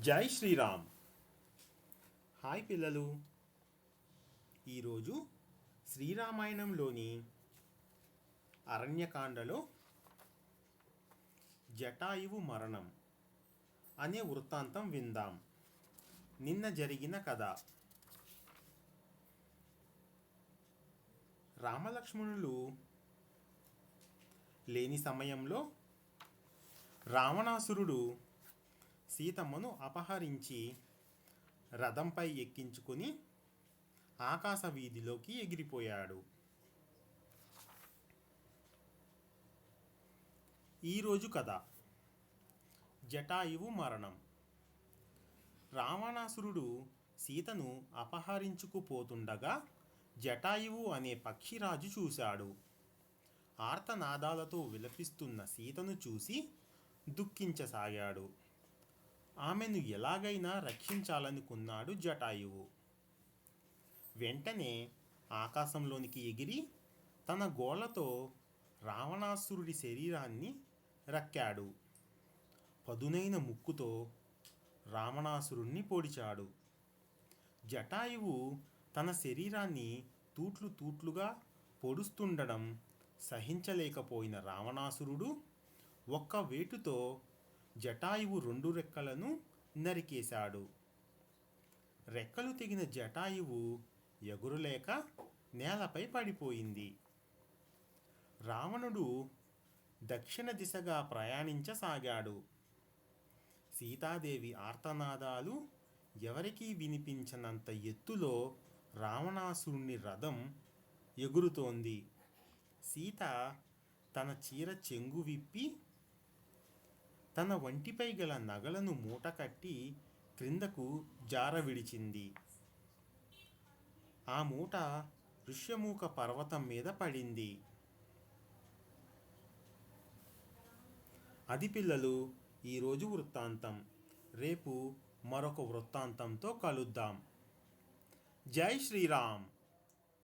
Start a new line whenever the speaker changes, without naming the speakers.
జై శ్రీరామ్. హాయ్ పిల్లలు. ఈరోజు శ్రీరామాయణంలోని అరణ్యకాండలో జటాయువు మరణం అనే వృత్తాంతం విందాం. నిన్న జరిగిన కథ. రామలక్ష్మణులు లేని సమయంలో రావణాసురుడు సీతమ్మను అపహరించి రథంపై ఎక్కించుకుని ఆకాశ వీధిలోకి ఎగిరిపోయాడు ఈరోజు కథ. జటాయువు మరణం. రావణాసురుడు సీతను అపహరించుకుపోతుండగా జటాయువు అనే పక్షిరాజు చూశాడు. ఆర్తనాదాలతో విలపిస్తున్న సీతను చూసి దుఃఖించసాగాడు. ఆమెను ఎలాగైనా రక్షించాలనుకున్నాడు జటాయువు. వెంటనే ఆకాశంలోనికి ఎగిరి తన గోళ్ళతో రావణాసురుడి శరీరాన్ని రక్కాడు. పదునైన ముక్కుతో రావణాసురుణ్ణి పొడిచాడు. జటాయువు తన శరీరాన్ని తూట్లు తూట్లుగా పొడుస్తుండడం సహించలేకపోయిన రావణాసురుడు ఒక్క వేటుతో జటాయువు రెండు రెక్కలను నరికేశాడు. రెక్కలు తెగిన జటాయువు ఎగురులేక నేలపై పడిపోయింది. రావణుడు దక్షిణ దిశగా ప్రయాణించసాగాడు. సీతాదేవి ఆర్తనాదాలు ఎవరికీ వినిపించనంత ఎత్తులో రావణాసురుణ్ణి రథం ఎగురుతోంది. సీత తన చీర చెంగు విప్పి తన వంటిపై గల నగలను మూటకట్టి క్రిందకు జార విడిచింది. ఆ మూట ఋష్యమూక పర్వతం మీద పడింది. అది పిల్లలు ఈరోజు వృత్తాంతం. రేపు మరొక వృత్తాంతంతో కలుద్దాం. జై శ్రీరామ్.